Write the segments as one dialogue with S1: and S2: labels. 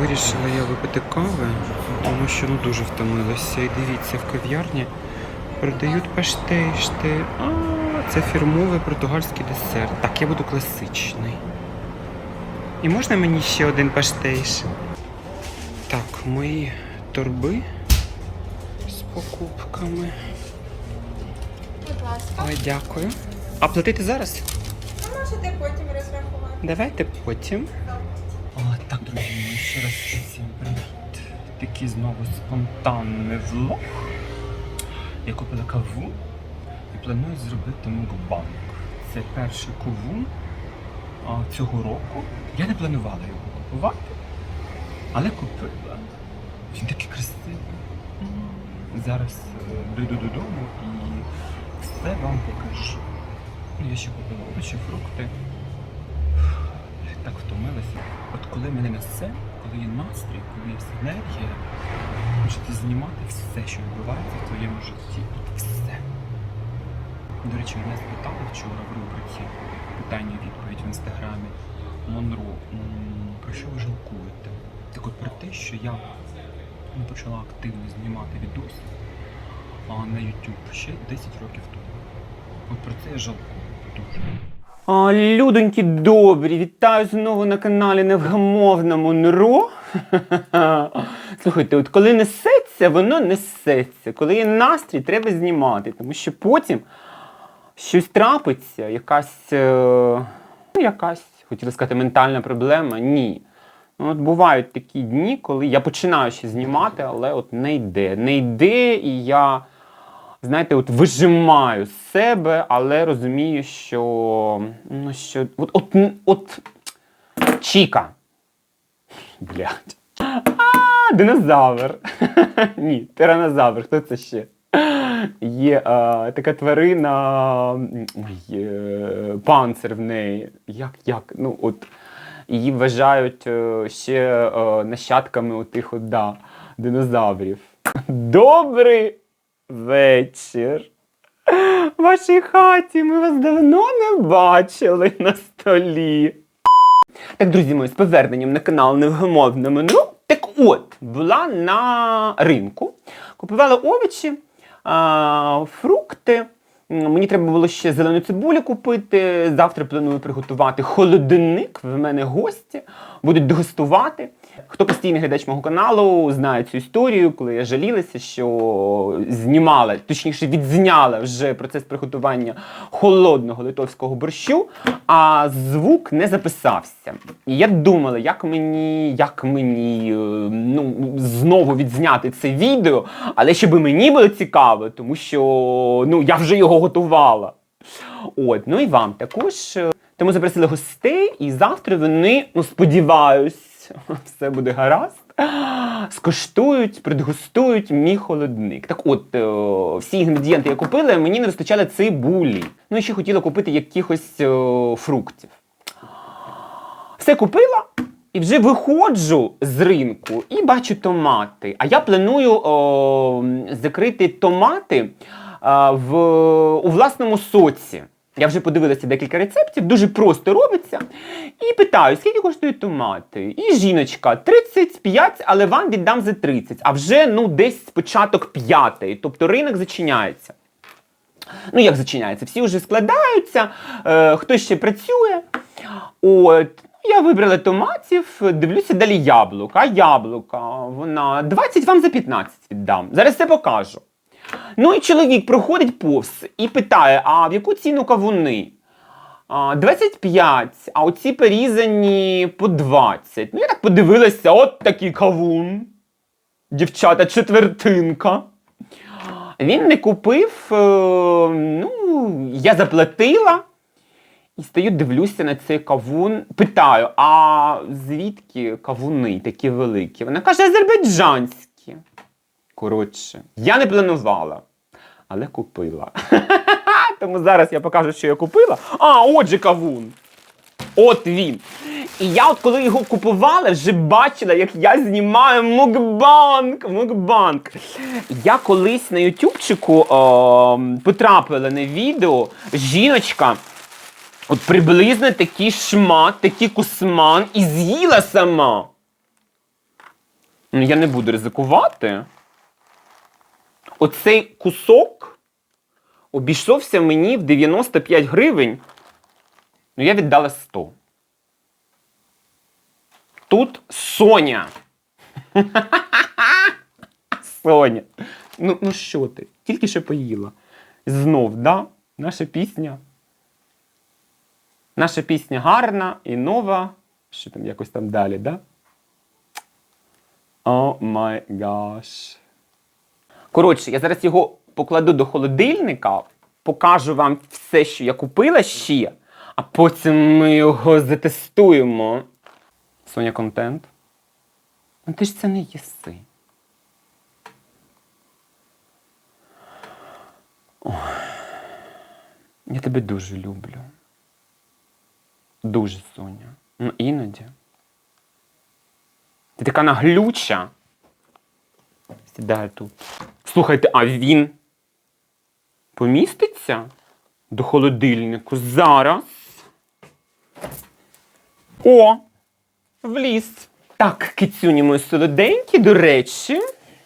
S1: Вирішила я випити кави, тому що ну дуже втомилася. І дивіться, в кав'ярні продають паштейшти. А, це фірмовий португальський десерт. Так, я буду класичний. І можна мені ще один паштейш? Так, мої торби з покупками.
S2: Будь ласка.
S1: Ой, дякую. А платити зараз?
S2: А можете потім розрахувати.
S1: Давайте потім. Друзі, мої, ще раз всім привіт. Такий знову спонтанний влог. Я купила каву і планую зробити мукбанк. Це перший кавун цього року. Я не планувала його купувати, але купила. Він такий красивий. Зараз е, дойду додому і все вам покажу. Ну, я ще купила овочі, фрукти. Так втомилася. От коли мене несе, коли є настрій, коли є енергія, можете знімати все, що відбувається в твоєму житті. От все. До речі, мене спитали вчора в рубриці питання відповідь в інстаграмі Монро, про що ви жалкуєте? Так от про те, що я не почала активно знімати відоси а на YouTube ще 10 років тому. От про це я жалкую дуже. А, людоньки добрі, вітаю знову на каналі Невгамовна Монро. Слухайте, от коли несеться, воно несеться. Коли є настрій, треба знімати, тому що потім щось трапиться, якась, е, ну, якась, хотіла сказати, ментальна проблема. Ні. Ну, от бувають такі дні, коли я починаю ще знімати, але от не йде. Не йде, і я, знаєте, от вижимаю з себе, але розумію, що. Ну, що от, от, от Чіка. Блядь. А, динозавр. Ні, тиранозавр, хто це ще? Є а, така тварина, ой, е, панцир в неї. Як, як? Ну, от, її вважають е, ще е, нащадками отих от, да, динозаврів. Добрий вечір. В вашій хаті ми вас давно не бачили на столі. Так, друзі мої, з поверненням на канал Невгамовному. Ну, так от, була на ринку, купувала овочі, а, фрукти. Мені треба було ще зелену цибулю купити. Завтра планую приготувати холодильник. В мене гості будуть дегустувати. Хто постійний глядач мого каналу, знає цю історію, коли я жалілася, що знімала, точніше, відзняла вже процес приготування холодного литовського борщу, а звук не записався. І я думала, як мені, як мені е, ну, знову відзняти це відео, але щоб мені було цікаво, тому що ну, я вже його готувала. От, ну і вам також. Е, Тому запросили гостей, і завтра вони, ну сподіваюсь, все буде гаразд. Скоштують, предгустують мій холодник. Так от, е, всі інгредієнти я купила, мені не вистачало цибулі. Ну і ще хотіла купити якихось е, фруктів. Все купила і вже виходжу з ринку і бачу томати. А я планую о, закрити томати а, в, у власному соці. Я вже подивилася декілька рецептів, дуже просто робиться. І питаю, скільки коштують томати? І жіночка 35, але вам віддам за 30. А вже ну десь початок п'ятий, тобто ринок зачиняється. Ну, як зачиняється? Всі вже складаються, е, хтось ще працює. От. Я вибрала томатів, дивлюся далі яблука. Яблука, вона 20 вам за 15 віддам. Зараз все покажу. Ну і чоловік проходить повз і питає: а в яку ціну кавуни? 25, а оці порізані по 20. Ну, я так подивилася, от такий кавун. Дівчата, четвертинка. Він не купив, е, ну, я заплатила. І стою, дивлюся на цей кавун, питаю, а звідки кавуни такі великі? Вона каже, азербайджанські. Коротше, я не планувала, але купила. Тому зараз я покажу, що я купила. А, отже, кавун. От він. І я, от коли його купувала, вже бачила, як я знімаю мукбанк. Мукбанк. Я колись на ютубчику о, потрапила на відео жіночка. От приблизно такий шмат, такий кусман і з'їла сама. Ну, я не буду ризикувати. Оцей кусок обійшовся мені в 95 гривень. Ну, я віддала 100. Тут Соня. Соня. Ну, ну що ти? Тільки що поїла. Знов, да? Наша пісня. Наша пісня гарна і нова. Що там якось там далі, да? О май гаш. Коротше, я зараз його покладу до холодильника, покажу вам все, що я купила ще, а потім ми його затестуємо. Соня контент. Ну ти ж це не їси. Ой. Я тебе дуже люблю. Дуже, Соня. Ну, іноді. Ти така наглюча. Сідає тут. Слухайте, а він поміститься до холодильнику зараз. О! Вліз. Так, кицюні мої солоденькі, до речі,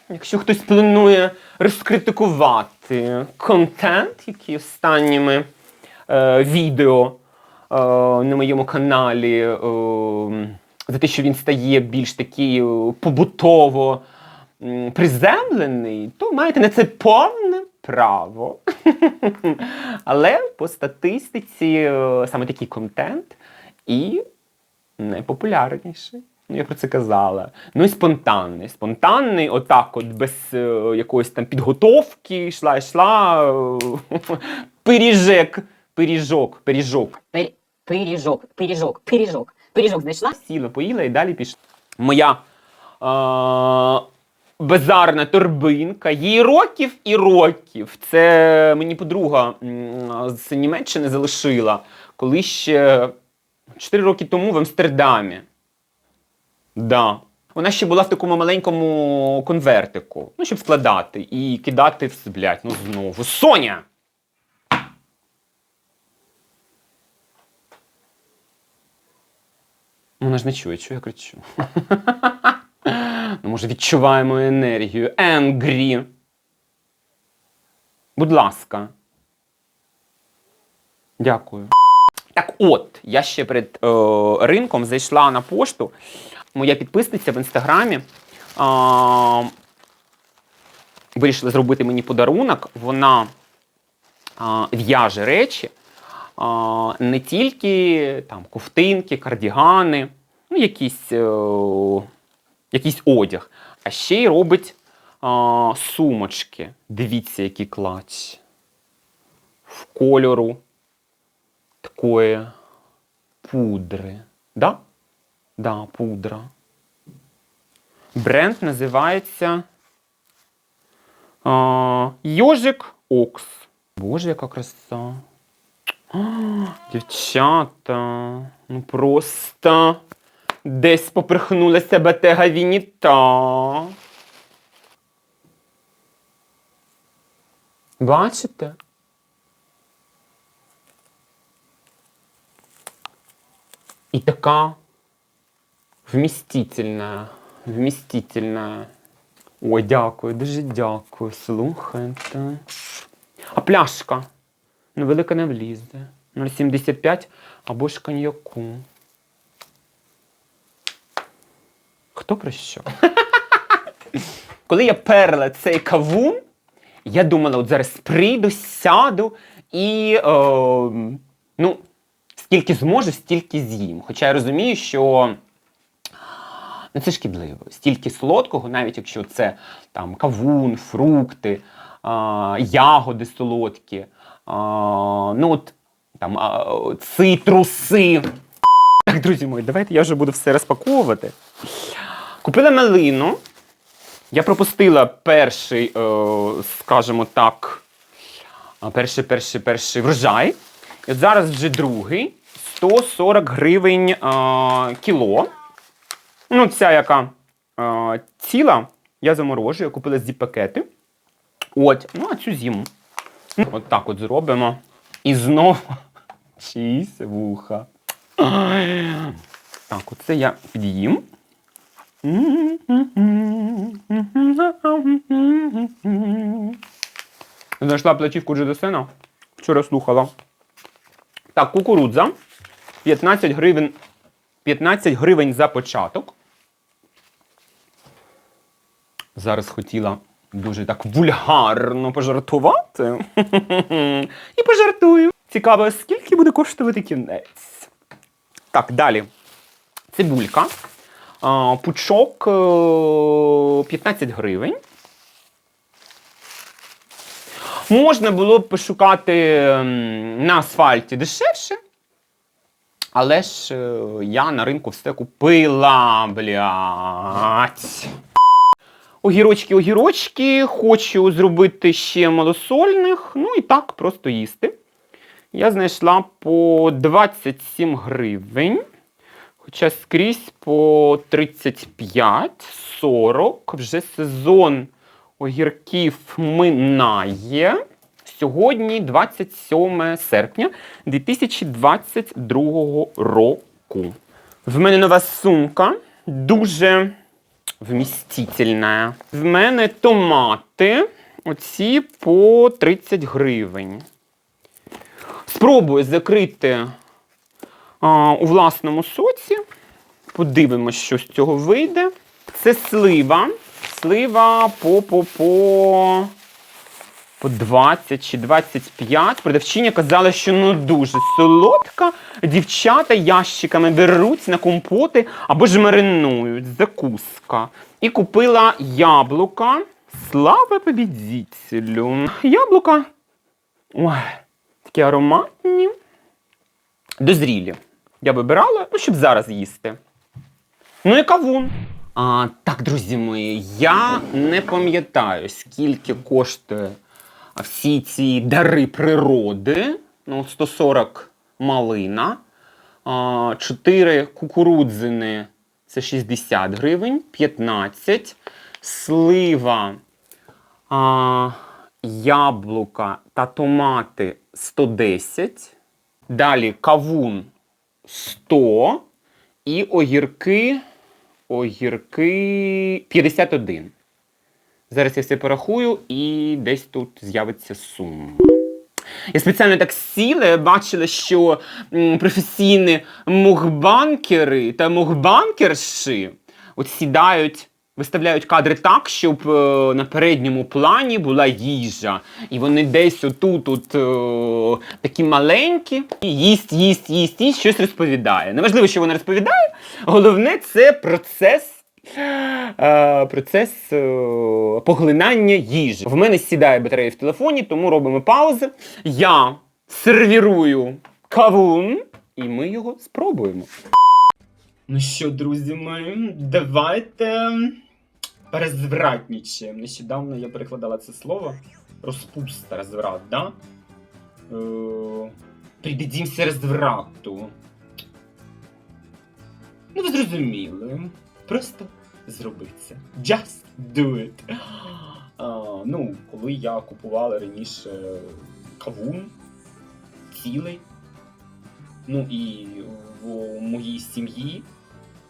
S1: якщо хтось планує розкритикувати контент, який останніми е, відео е, на моєму каналі, е, за те, що він стає більш такий е, побутово приземлений, то маєте на це повне право. Але по статистиці е, саме такий контент і найпопулярніший. Ну, я про це казала. Ну і спонтанний. Спонтанний, отак, от без е, якоїсь там підготовки, йшла, йшла. е, Пиріжек, пиріжок, пиріжок.
S3: Пир... Пиріжок, пиріжок, пиріжок. Пиріжок знайшла?
S1: Сіла, поїла і далі пішла. Моя е, базарна торбинка, їй років і років. Це мені подруга з Німеччини залишила, коли ще 4 роки тому в Амстердамі. Да. Вона ще була в такому маленькому конвертику, ну, щоб складати і кидати в блядь, ну знову. Соня! Вона ж не чує, що я кричу. ну, може, відчуваємо енергію. Angry. Будь ласка. Дякую. Так от, я ще перед е, ринком зайшла на пошту. Моя підписниця в інстаграмі. Е, вирішила зробити мені подарунок. Вона е, в'яже речі. А, не тільки там ковтинки, кардігани, ну, якийсь, е, якийсь одяг, а ще й робить а, сумочки. Дивіться, які клач. В кольору такої пудри. Да? Да, пудра. Бренд називається а, Йожик Окс. Боже, яка краса. А, Дівчата, ну просто десь поперхнула себе тега Вініта. Бачите? І така вмістительна, вмістительна. Ой, дякую, дуже дякую. Слухайте. А пляшка? Ну, велика не влізе. 0,75 або ж коньяку. Хто про що? Коли я перла цей кавун, я думала, от зараз прийду, сяду і е, ну, скільки зможу, стільки з'їм. Хоча я розумію, що ну, це шкідливо. Стільки солодкого, навіть якщо це там кавун, фрукти, а, ягоди солодкі, а, ну от там а, цитруси. Так, друзі мої, давайте я вже буду все розпаковувати. Купила малину. Я пропустила перший, е, скажімо так, перший, перший, перший врожай. І зараз вже другий. 140 гривень кіло. Ну, ця яка ціла, я заморожую, купила зі пакети. От, ну а цю зиму. Ну, От так от зробимо. І знову чиїсь вуха. Так, оце я під'їм. Знайшла платівку Джедесена. Вчора слухала. Так, кукурудза. 15 гривень 15 гривень за початок. Зараз хотіла дуже так вульгарно пожартувати. І пожартую. Цікаво, скільки буде коштувати кінець. Так, далі. Цибулька. Пучок е, 15 гривень. Можна було б пошукати на асфальті дешевше. Але ж е, я на ринку все купила, блядь. Огірочки, огірочки. Хочу зробити ще малосольних. Ну і так просто їсти. Я знайшла по 27 гривень. Хоча скрізь по 35-40. Вже сезон огірків минає. Сьогодні 27 серпня 2022 року. В мене нова сумка. Дуже вмістительна. В мене томати. Оці по 30 гривень. Спробую закрити у власному соці. Подивимось, що з цього вийде. Це слива. Слива по, по, по, по 20 чи 25. Продавчиня казала, що ну дуже солодка. Дівчата ящиками беруть на компоти або ж маринують. Закуска. І купила яблука. Слава побідітелю. Яблука. Ой, такі ароматні. Дозрілі. Я вибирала, ну, щоб зараз їсти. Ну і кавун. А, так, друзі мої, я не пам'ятаю, скільки коштує всі ці дари природи. Ну, 140 малина, а, 4 кукурудзини це 60 гривень, 15, слива, яблука та томати 110. Далі кавун 100 і огірки, огірки 51. Зараз я все порахую і десь тут з'явиться сума. Я спеціально так сіла, бачила, що професійні мухбанкери та мухбанкерші от сідають, виставляють кадри так, щоб е, на передньому плані була їжа. І вони десь отут от, е, такі маленькі, і їсть, їсть, їсть, їсть, щось розповідає. Неважливо, що вона розповідає, головне це процес. е, Процес поглинання їжі. В мене сідає батарея в телефоні, тому робимо паузи. Я сервірую кавун, і ми його спробуємо. Ну що, друзі мої, давайте розвратнічаємо. Нещодавно я перекладала це слово. Розпуста, розврат, да? Е, Придадімся розврату. Ну, ви зрозуміли. Просто зроби це. Just do it. А, ну, коли я купувала раніше кавун цілий, ну і в моїй сім'ї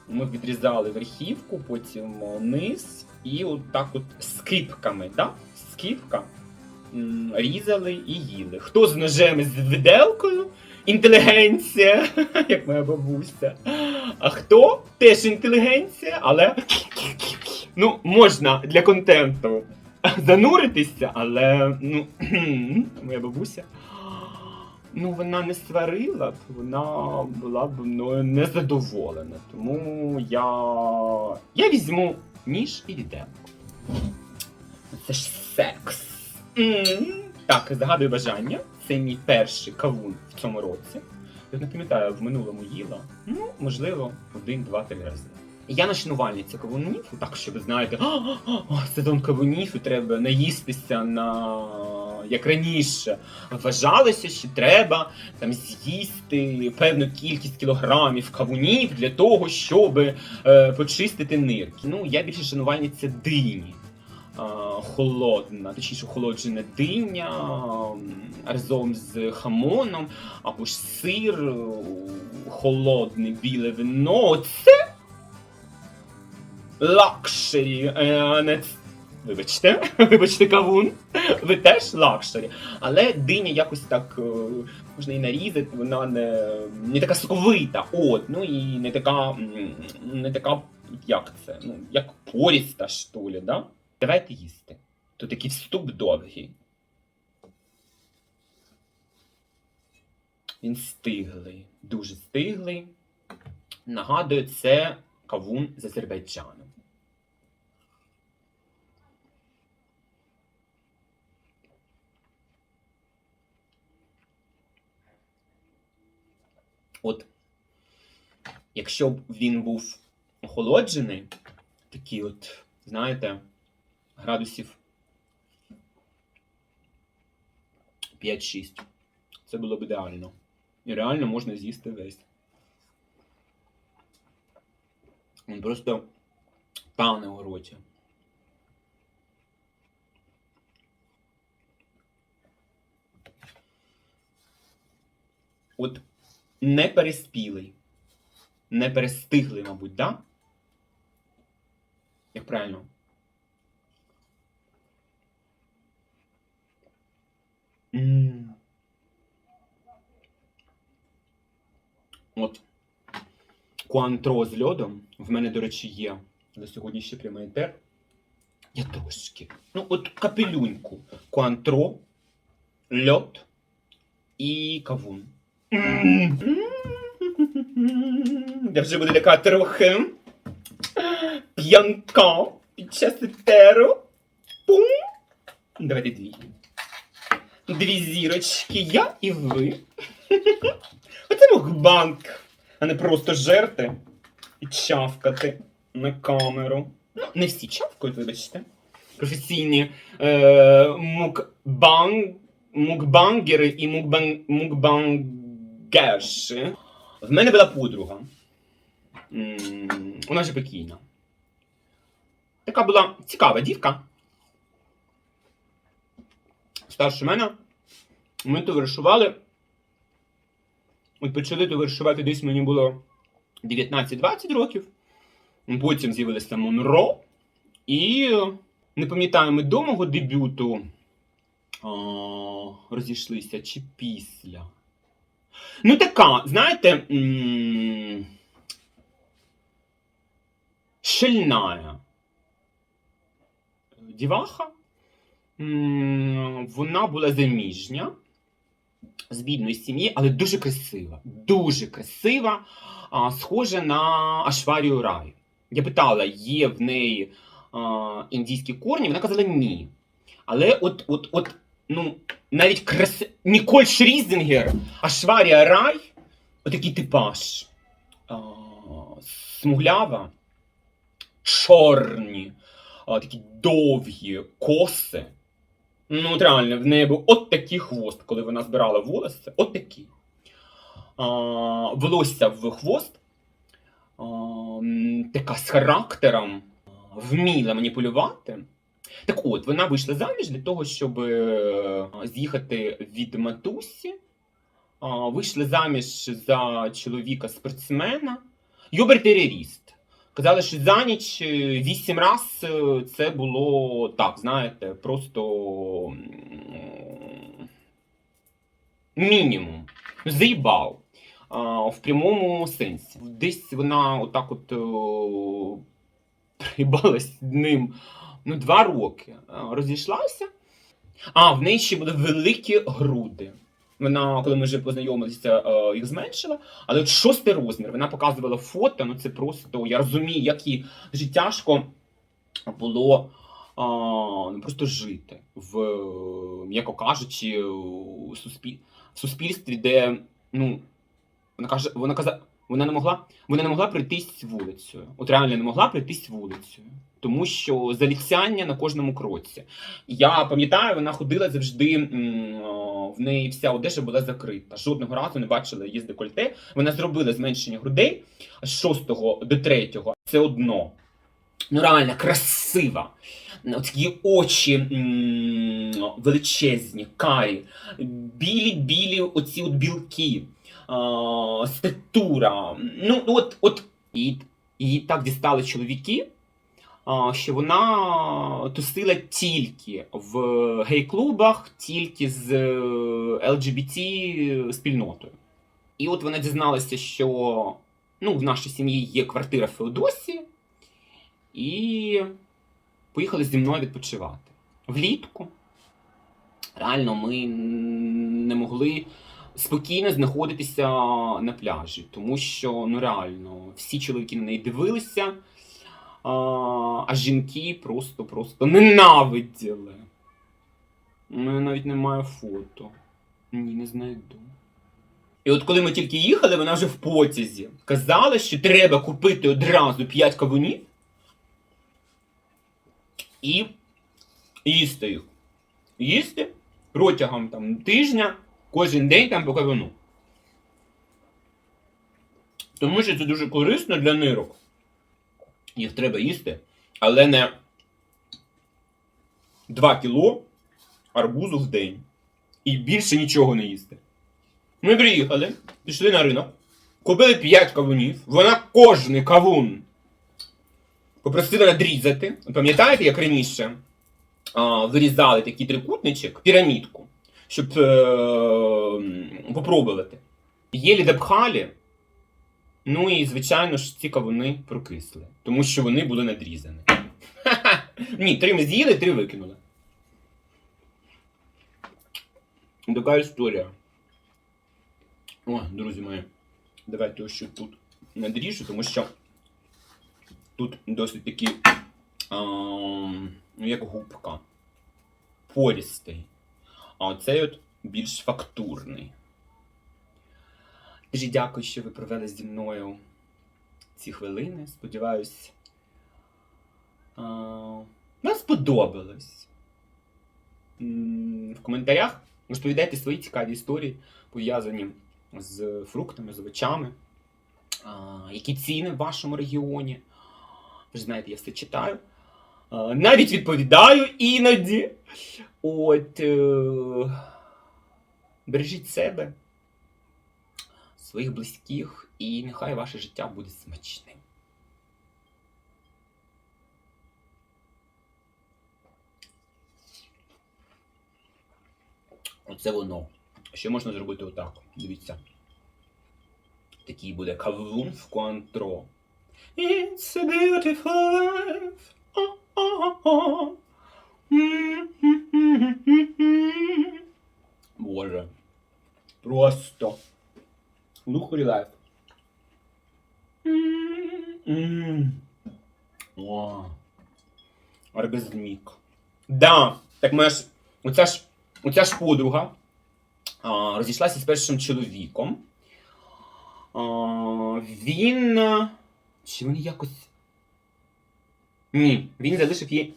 S1: ми відрізали верхівку, потім низ, і от так от скипками, да? скипка різали і їли. Хто з ножем з виделкою? Інтелігенція, як моя бабуся. А хто теж інтелігенція, але ну, можна для контенту зануритися, але ну, моя бабуся. Ну, вона не сварила б, вона була б мною незадоволена. Тому я. Я візьму ніж і відемо. Це ж секс. М. Так, загадую бажання. Це мій перший кавун в цьому році. Я не пам'ятаю, в минулому їла. Ну, можливо, один, два, три рази. Я на шанувальниця кавунів, так щоб знаєте, «А, а, а, сезон кавунів і треба наїстися на як раніше. Вважалося, що треба там з'їсти певну кількість кілограмів кавунів для того, щоб е, почистити нирки. Ну, я більше шанувальниця дині. Холодна, точніше охолоджена диня разом з хамоном, або ж сир, холодне біле вино. Це лакшері, е, Вибачте, вибачте, кавун. Ви теж лакшері. Але диня якось так е, можна і нарізати, вона не, не така соковита. От, ну і не така. Не така, як це? Ну, як поріста, що ли, да? Давайте їсти. Тут такий вступ довгий. Він стиглий, дуже стиглий. Нагадую, це кавун з Азербайджану. От, якщо б він був охолоджений, такий от, знаєте, градусів 5-6, це було б ідеально. І реально можна з'їсти весь. Він просто тане у роті. От не переспілий, не перестиглий, мабуть, да? Як правильно? М. От. Куантро з льодом. В мене, до речі, є на сьогодні ще прямий етер. Я трошки. Ну, от капелюньку. Куантро, льод і кавун. Я вже буду така трохи п'янка під час етеру. Пум. Давайте дві. Дві зірочки, я і ви. Оце мукбанк, а не просто жерти і чавкати на камеру. Ну, не всі чавкають, вибачте. Професійні е, мукбанг, мукбангери і мукбан, мукбангерші. В мене була подруга. Вона вже покійна. Така була цікава дівка. Старше мене. Ми товаришували. От почали товаришувати десь мені було 19-20 років. Потім з'явилися Монро. І не пам'ятаю, ми до мого дебюту а, розійшлися чи після. Ну, така, знаєте, м, шельная діваха. Вона була заміжня з бідної сім'ї, але дуже красива. Дуже красива, схожа на Ашварію Рай. Я питала, є в неї індійські корні, вона казала ні. Але от, от, от ну, навіть краси... Ніколь Шрізінгер, Ашварія Рай, отакий типаж. А, смуглява, чорні, а, такі довгі коси. Ну, от реально, в неї був от такий хвост, коли вона збирала волосся, от такий. А, волосся в хвост, а, така з характером, вміла маніпулювати. Так от, вона вийшла заміж для того, щоб е, з'їхати від матусі. А, Вийшли заміж за чоловіка спортсмена. Йобер-терорист. Казали, що за ніч е, вісім раз е, це було так, знаєте, просто мінімум. Заїбав. В прямому сенсі. Десь вона отак от з ним ну, два роки. Розійшлася. А, в неї ще були великі груди. Вона, коли ми вже познайомилися, е, їх зменшила. Але от шостий розмір, вона показувала фото, ну це просто, я розумію, як їй дуже тяжко було а, ну, просто жити в, м'яко кажучи, в суспільстві, де ну, вона каже, вона каза, вона не могла, вона не могла пройтись вулицею. От реально не могла пройтись вулицею. Тому що заліцяння на кожному кроці. Я пам'ятаю, вона ходила завжди. В неї вся одежа була закрита. Жодного разу не бачила її з декольте. Вона зробила зменшення грудей з 6 до 3. Це одно. Ну, реально красива. Такі очі величезні, карі, білі-білі оці от білки, а, статура. Ну, от, от. І, її так дістали чоловіки, що вона тусила тільки в гей-клубах, тільки з е, LGBT спільнотою. І от вона дізналася, що ну, в нашій сім'ї є квартира в Феодосії, і поїхали зі мною відпочивати. Влітку. Реально, ми не могли спокійно знаходитися на пляжі, тому що ну реально всі чоловіки на неї дивилися, а, а жінки просто-просто ненавиділи. У мене навіть немає фото. Ні, не знайду. І от коли ми тільки їхали, вона вже в потязі казала, що треба купити одразу 5 кавунів і їсти їх. Їсти протягом там, тижня, кожен день там по кавуну. Тому що це дуже корисно для нирок. Їх треба їсти, але не 2 кіло арбузу в день. І більше нічого не їсти. Ми приїхали, пішли на ринок, купили 5 кавунів. Вона кожний кавун попросила надрізати. Пам'ятаєте, як раніше а, вирізали такий трикутничок, пірамідку, щоб е, попробувати. Єлі допхали. Ну і, звичайно ж, ці кавуни прокисли, тому що вони були надрізані. Ні, три ми з'їли, три викинули. Така історія. О, друзі мої, давайте ось тут надріжу, тому що тут досить такий, а, як губка, порістий. А оцей от більш фактурний. Дуже дякую, що ви провели зі мною ці хвилини. Сподіваюсь, вам сподобалось. В коментарях розповідайте свої цікаві історії, пов'язані з фруктами, з овочами. Які ціни в вашому регіоні? Ви ж знаєте, я все читаю. А, Навіть відповідаю іноді. От. Е... Бережіть себе, своїх близьких, і нехай ваше життя буде смачним. Оце воно. Ще можна зробити отак. Дивіться. Такий буде кавун в куантро. It's beautiful life. Боже. Просто. Лухарі лайф. М-м. О. Оргазмік. Да. Так моя ж. Оця ж, оця ж подруга а, розійшлася з першим чоловіком. А, він. Чи вони якось. Ні, він залишив їй.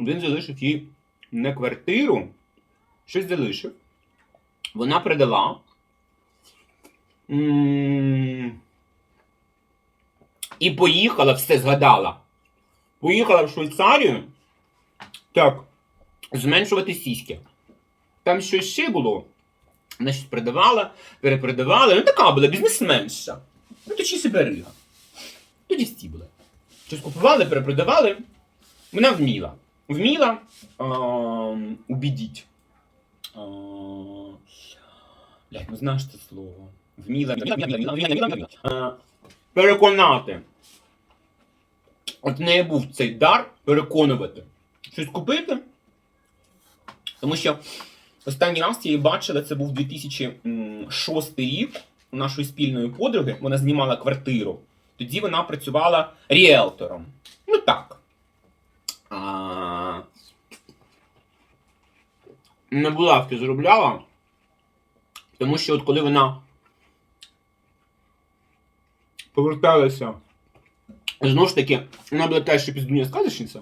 S1: Він залишив їй не квартиру, щось залишив. Вона продала. І поїхала, все згадала. Поїхала в Швейцарію. Так, зменшувати сіськи. Там щось ще було. Вона щось продавала, перепродавала. Ну така була бізнесменша. Точніше берега. Тоді всі були. Щось купували, перепродавали. Вона вміла. Вміла а, убідіть. Ну знаєш це слово. Вміла. Переконати. От в неї був цей дар переконувати. Щось купити. Тому що останній раз я її бачила, це був 2006 рік у нашої спільної подруги. Вона знімала квартиру. Тоді вона працювала ріелтором. Ну так. А... Не булавки заробляла. Тому що от коли вона поверталася, знову ж таки, вона була теж ще піздуня сказочниця.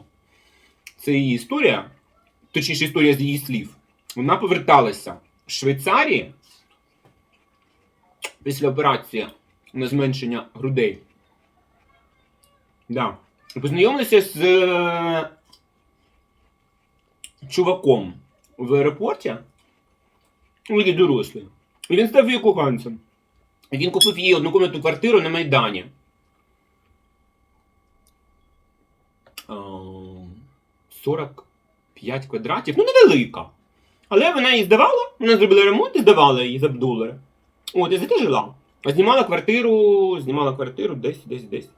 S1: Це її історія, точніше історія з її слів. Вона поверталася з Швейцарії після операції на зменшення грудей. Да. Познайомилися з е, чуваком в аеропорті. Ну, він дорослий. І він став її коханцем. Він купив їй однокомнатну квартиру на Майдані. Е, 45 квадратів. Ну, невелика. Але вона її здавала, вона зробила ремонт і здавала її за долари. От, і за те жила. А знімала квартиру, знімала квартиру десь, десь, десь.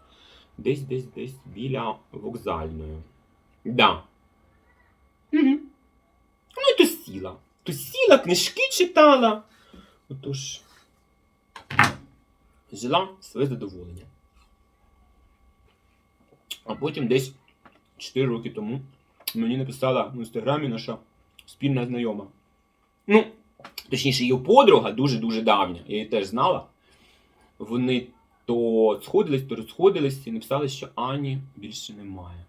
S1: Десь, десь, десь біля вокзальної. Да. Угу. Ну і то сіла. То сіла, книжки читала. Отож. Жила своє задоволення. А потім десь 4 роки тому мені написала в інстаграмі наша спільна знайома. Ну, точніше, її подруга дуже-дуже давня, я її теж знала. Вони то сходились, то розходились і написали, що Ані більше немає.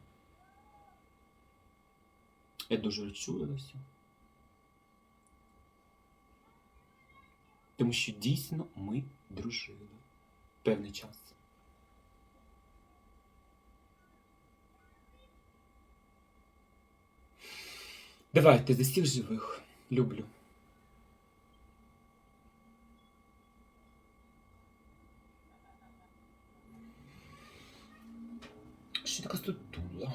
S1: Я дуже розчулилася. Тому що дійсно ми дружили певний час. Давайте за всіх живих. Люблю. Що така стутула?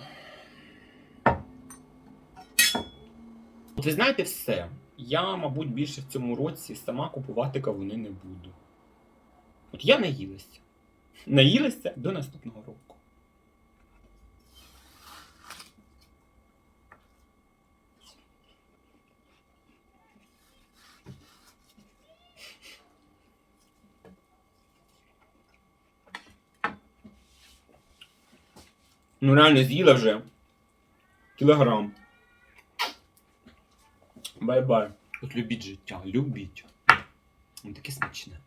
S1: От ви знаєте все. Я, мабуть, більше в цьому році сама купувати кавуни не буду. От я наїлася. Наїлася до наступного року. Ну реально з'їла вже. Кілограм. Бай-бай. От любіть життя, любіть. Воно таке смачне.